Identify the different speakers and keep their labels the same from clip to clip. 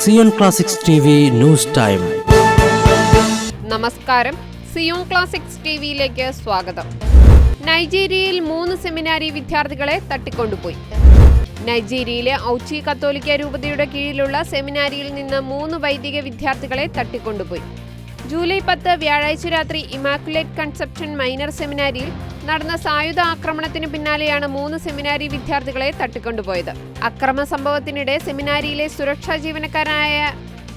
Speaker 1: Zion classics news time.
Speaker 2: നമസ്കാരം. Zion classics ടിവിയിലേക്ക് സ്വാഗതം. നൈജീരിയയിൽ മൂന്ന് സെമിനാരി വിദ്യാർത്ഥികളെ തട്ടിക്കൊണ്ടുപോയി. നൈജീരിയയിലെ ഔച്ചി കത്തോലിക്ക രൂപതയുടെ കീഴിലുള്ള സെമിനാരിയിൽ നിന്ന് മൂന്ന് വൈദിക വിദ്യാർത്ഥികളെ തട്ടിക്കൊണ്ടുപോയി. ജൂലൈ പത്ത് വ്യാഴാഴ്ച രാത്രി ഇമാക്കുലേറ്റ് കൺസെപ്ഷൻ മൈനർ സെമിനാരിയിൽ നടന്ന സായുധ ആക്രമണത്തിന് പിന്നാലെയാണ് മൂന്ന് സെമിനാരി വിദ്യാർത്ഥികളെ തട്ടിക്കൊണ്ടുപോയത്. അക്രമ സംഭവത്തിനിടെ സെമിനാരിയിലെ സുരക്ഷാ ജീവനക്കാരനായ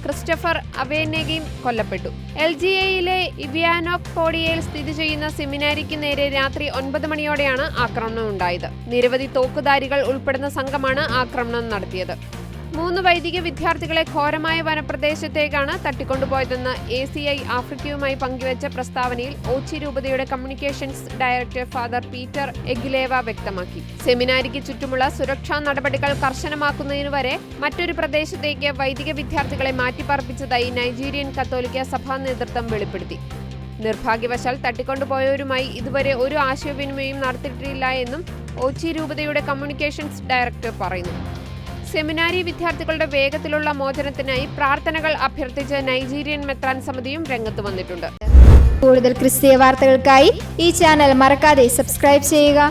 Speaker 2: ക്രിസ്റ്റഫർ അവേനഗയും കൊല്ലപ്പെട്ടു. എൽ ജി എയിലെ ഇവിയാനോക് പോഡിയയിൽ സ്ഥിതി ചെയ്യുന്ന സെമിനാരിക്ക് നേരെ രാത്രി ഒൻപത് മണിയോടെയാണ് ആക്രമണം ഉണ്ടായത്. നിരവധി തോക്കുധാരികൾ ഉൾപ്പെടുന്ന സംഘമാണ് ആക്രമണം നടത്തിയത്. മൂന്ന് വൈദിക വിദ്യാർത്ഥികളെ ഘോരമായ വനപ്രദേശത്തേക്കാണ് തട്ടിക്കൊണ്ടുപോയതെന്ന് എ സി ഐ ആഫ്രിക്കയുമായി പങ്കുവച്ച പ്രസ്താവനയിൽ ഓച്ചി രൂപതയുടെ communications director father Peter Egilewa വ്യക്തമാക്കി. സെമിനാരിക്ക് ചുറ്റുമുള്ള സുരക്ഷാ നടപടികൾ കർശനമാക്കുന്നതിനു വരെ മറ്റൊരു പ്രദേശത്തേക്ക് വൈദിക വിദ്യാർത്ഥികളെ മാറ്റിപ്പാർപ്പിച്ചതായി നൈജീരിയൻ കത്തോലിക്ക സഭാ നേതൃത്വം വെളിപ്പെടുത്തി. നിർഭാഗ്യവശാൽ തട്ടിക്കൊണ്ടുപോയവരുമായി ഇതുവരെ ഒരു ആശയവിനിമയം നടത്തിയിട്ടില്ല എന്നും ഓച്ചി രൂപതയുടെ കമ്മ്യൂണിക്കേഷൻസ് ഡയറക്ടർ പറയുന്നു. സെമിനാരി വിദ്യാർത്ഥികളുടെ വേഗത്തിലുള്ള മോചനത്തിനായി പ്രാർത്ഥനകൾ അഭ്യർത്ഥിച്ച് നൈജീരിയൻ മെത്രാൻ സമിതിയും രംഗത്ത് വന്നിട്ടുണ്ട്.
Speaker 3: കൂടുതൽ ക്രിസ്തീയ വാർത്തകൾക്കായി ഈ ചാനൽ മറക്കാതെ സബ്സ്ക്രൈബ് ചെയ്യുക.